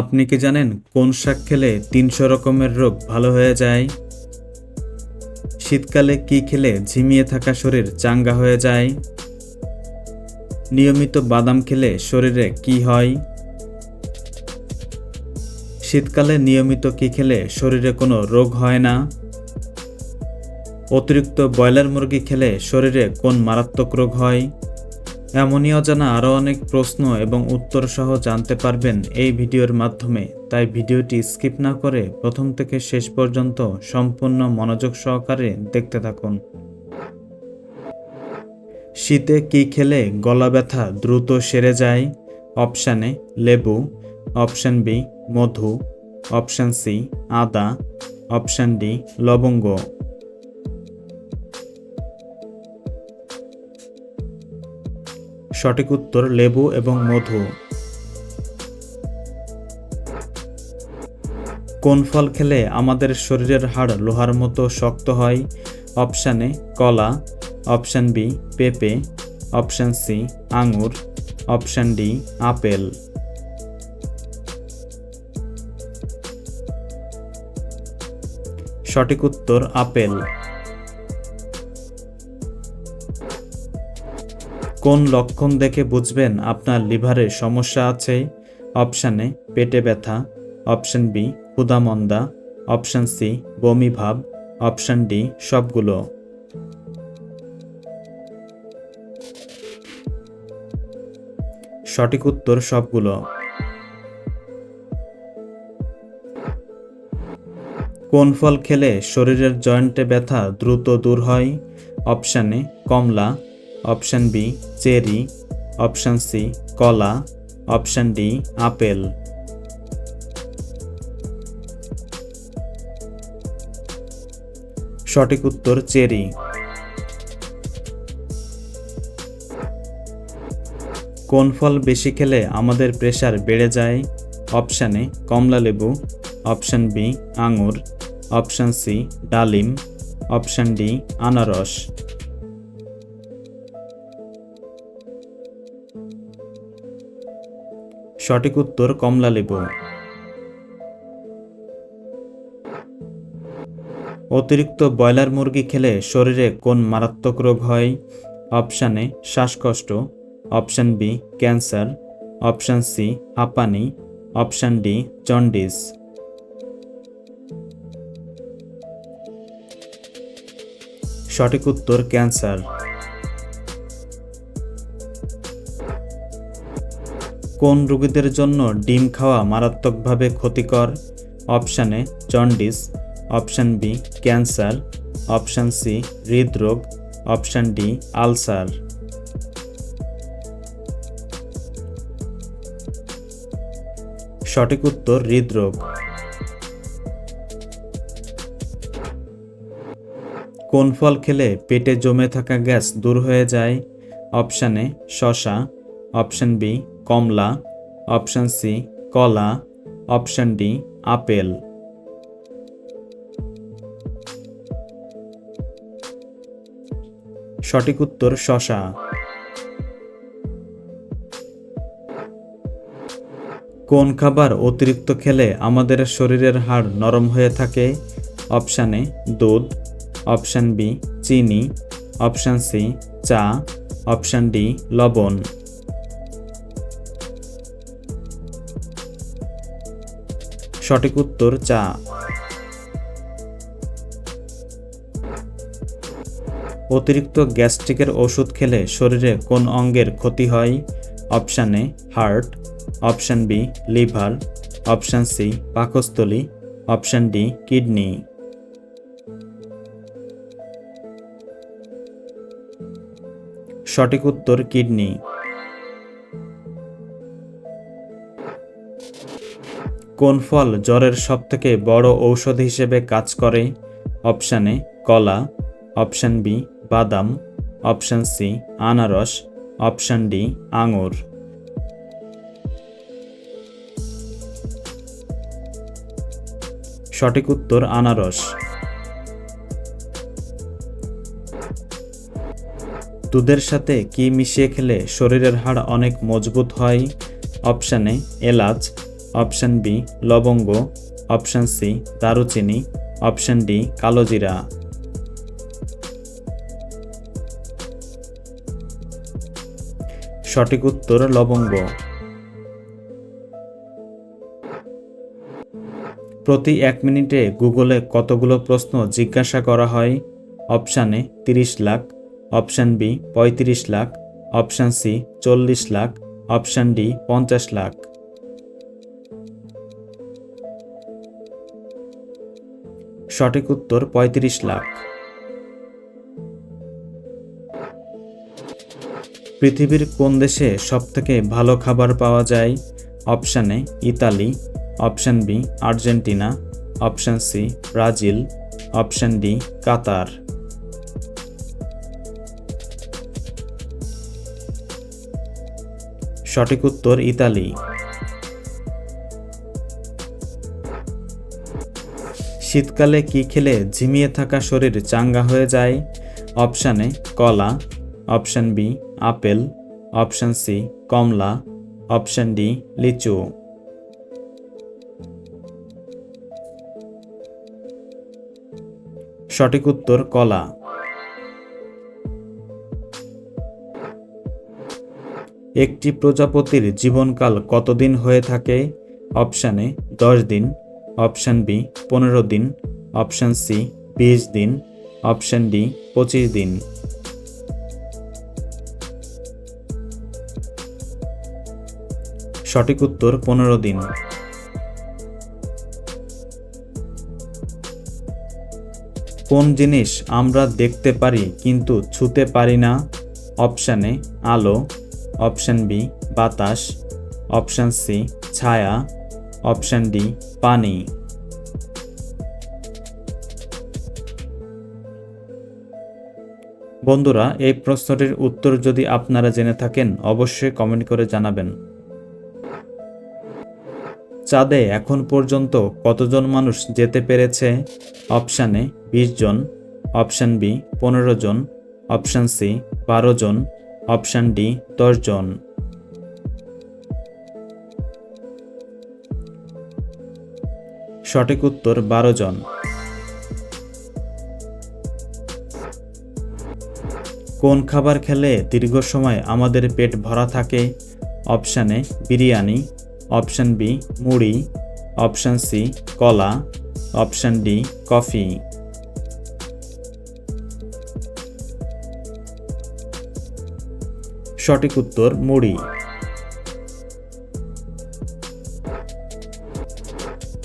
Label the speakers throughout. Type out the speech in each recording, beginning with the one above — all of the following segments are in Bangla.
Speaker 1: আপনি কি জানেন কোন শাক খেলে তিনশো রকমের রোগ ভালো হয়ে যায়? শীতকালে কি খেলে ঝিমিয়ে থাকা শরীর চাঙ্গা হয়ে যায়? নিয়মিত বাদাম খেলে শরীরে কি হয়? শীতকালে নিয়মিত কি খেলে শরীরে কোনো রোগ হয় না? অতিরিক্ত ব্রয়লার মুরগি খেলে শরীরে কোন মারাত্মক রোগ হয়? এমনই অজানা আরও অনেক প্রশ্ন এবং উত্তর সহ জানতে পারবেন এই ভিডিওর মাধ্যমে। তাই ভিডিওটি স্কিপ না করে প্রথম থেকে শেষ পর্যন্ত সম্পূর্ণ মনোযোগ সহকারে দেখতে থাকুন। শীতে কি খেলে গলা ব্যথা দ্রুত সেরে যায়? অপশান লেবু। অপশান বি, মধু। অপশান সি, আদা। অপশান ডি, লবঙ্গ। সঠিক উত্তর লেবু এবং মধু। কোন ফল খেলে আমাদের শরীরের হাড় লোহার মতো শক্ত হয়? অপশান এ, কলা। অপশান বি, পেঁপে। অপশান সি, আঙুর। Option D, apple. সঠিক উত্তর, আপেল। কোন লক্ষণ দেখে বুঝবেন আপনার লিভারে সমস্যা আছে? অপশান এ, পেটে ব্যথা। অপশান বি, ক্ষুধামন্দা। অপশান সি, বমি ভাব। অপশান ডি, সবগুলো। সঠিক উত্তর সবগুলো। কোন ফল খেলে শরীরের জয়েন্টে ব্যথা দ্রুত দূর হয়? অপশানে কমলা। Option B, cherry. Option C, কলা। Option D, apple. সঠিক উত্তর চেরি। কোন ফল বেশি খেলে আমাদের প্রেশার বেড়ে যায়? অপশানে কমলা লেবু। অপশান বি, আঙুর। অপশান সি, ডালিম। অপশান ডি, আনারস। সঠিক উত্তর কমলা লেবু। অতিরিক্ত ব্রয়লার মুরগি খেলে শরীরে কোন মারাত্মক রোগ হয়? অপশান এ, শ্বাসকষ্ট। Option B, cancer. Option C, হাঁপানি। Option D, jaundice. সঠিক উত্তর ক্যান্সার। কোন রোগীদের জন্য ডিম খাওয়া মারাত্মকভাবে ক্ষতিকর? Option A, jaundice. Option B, cancer. Option C, হৃদরোগ। Option D, ulcer. সঠিক উত্তর, হৃদরোগ। কোন ফল খেলে পেটে জমে থাকা গ্যাস দূর হয়ে যায়? অপশান এ, শশা। অপশান বি কমলা অপশান সি কলা অপশান ডি আপেল। সঠিক উত্তর শশা। কোন খাবার অতিরিক্ত খেলে আমাদের শরীরের হাড় নরম হয়ে থাকে? অপশান দুধ। অপশান বি চিনি। অপশান সি চা। অপশান ডি লবণ। সঠিক উত্তর চা। অতিরিক্ত গ্যাস্ট্রিকের ওষুধ খেলে শরীরে কোন অঙ্গের ক্ষতি হয়? Option A, heart. Option B, liver. Option C, পাকস্থলী। Option D, kidney. সঠিক উত্তর কিডনি। কোন ফল জ্বরের সবথেকে বড় ঔষধ হিসেবে কাজ করে? অপশান এ, কলা। অপশান বি, বাদাম। অপশান সি, আনারস। অপশান ডি, আঙুর। সঠিক উত্তর, আনারস। দুধের সাথে কি মিশিয়ে খেলে শরীরের হাড় অনেক মজবুত হয়? অপশানে এলাচ। অপশন বি, লবঙ্গ। অপশান সি, দারুচিনি। অপশন ডি, কালোজিরা। সঠিক উত্তর, লবঙ্গ। প্রতি এক মিনিটে গুগলে কতগুলো প্রশ্ন জিজ্ঞাসা করা হয়? অপশানে এ, তিরিশ লাখ। অপশান বি, পঁয়ত্রিশ লাখ। অপশান সি, চল্লিশ লাখ। অপশান ডি, পঞ্চাশ লাখ। সঠিক উত্তর পঁয়ত্রিশ লাখ। পৃথিবীর কোন দেশে সবথেকে ভালো খাবার পাওয়া যায়? Option A, Italy, option B, Argentina, option C, Brazil, option D, Qatar. সঠিক উত্তর ইতালি। শীতকালে কি খেলে ঝিমিয়ে থাকা শরীর চাঙ্গা হয়ে যায়? অপশান এ, কলা। Option B, apple. Option C, কমলা। অপশান ডি, লিচু। সঠিক উত্তর, কলা। একটি প্রজাপতির জীবনকাল কতদিন হয়ে থাকে? অপশানে দশ দিন। অপশান বি, পনেরো দিন। অপশান সি, বিশ দিন। অপশান ডি, পঁচিশ দিন। সঠিক উত্তর, পনেরো দিন। কোন জিনিস আমরা দেখতে পারি কিন্তু ছুতে পারি না? অপশানে আলো। অপশান বি, বাতাস। অপশান সি, ছায়া। অপশান ডি, পানি। বন্ধুরা, এই প্রশ্নটির উত্তর যদি আপনারা জেনে থাকেন, অবশ্যই কমেন্ট করে জানাবেন। চাঁদে এখন পর্যন্ত কতজন মানুষ যেতে পেরেছে? অপশানে বিশ জন। অপশান বি, পনেরো জন। অপশান সি, বারো জন। অপশান ডি, দশ জন। সঠিক উত্তর বারো জন। কোন খাবার খেলে দীর্ঘ সময় আমাদের পেট ভরা থাকে? Option A, biryani, option B, মুড়ি, অপশান সি, কলা, অপশান ডি, কফি। সঠিক উত্তর মুড়ি।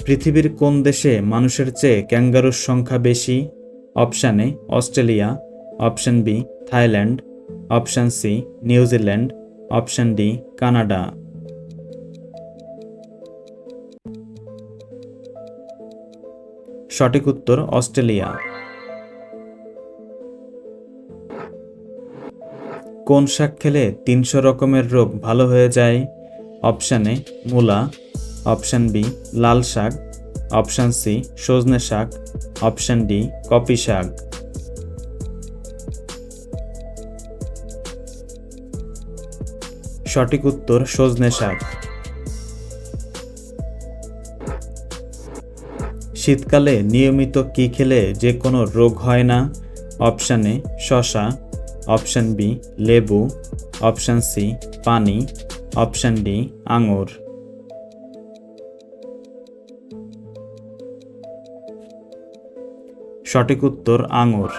Speaker 1: পৃথিবীর কোন দেশে মানুষের চেয়ে ক্যাঙ্গারুর সংখ্যা বেশি? Option A, Australia. Option B, Thailand. Option C New Zealand option D, Canada. সঠিক উত্তর, অস্ট্রেলিয়া। কোন শাক খেলে তিনশো রকমের রোগ ভালো হয়ে যায়? অপশান মূলা। অপশান বি, লাল শাক। অপশান সি, সজনে শাক। অপশান ডি, কপি শাক। সঠিক উত্তর, সজনে শাক। শীতকালে নিয়মিত কি খেলে যে কোনো রোগ হয় না? অপশান এ শশা অপশান বি, লেবু। অপশান সি, পানি। অপশান ডি, আঙুর। সঠিক উত্তর আঙুর।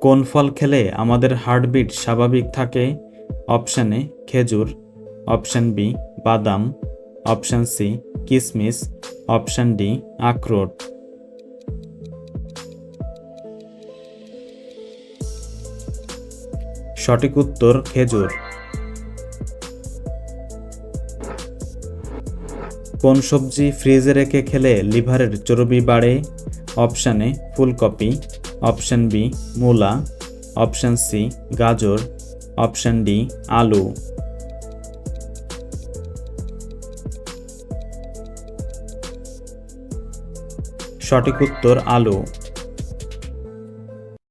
Speaker 1: কোন ফল খেলে আমাদের হার্টবিট স্বাভাবিক থাকে? অপশান এ, খেজুর। অপশান বি, বাদাম। অপশান সি, কিসমিস। অপশান ডি, আখরোট। সঠিক উত্তর খেজুর। কোন সবজি ফ্রিজে রেখে খেলে লিভারের চর্বি বাড়ে? অপশান এ, ফুলকপি। অপশান বি, মূলা। অপশান সি, গাজর। অপশান ডি, আলু। সঠিক উত্তর, আলু।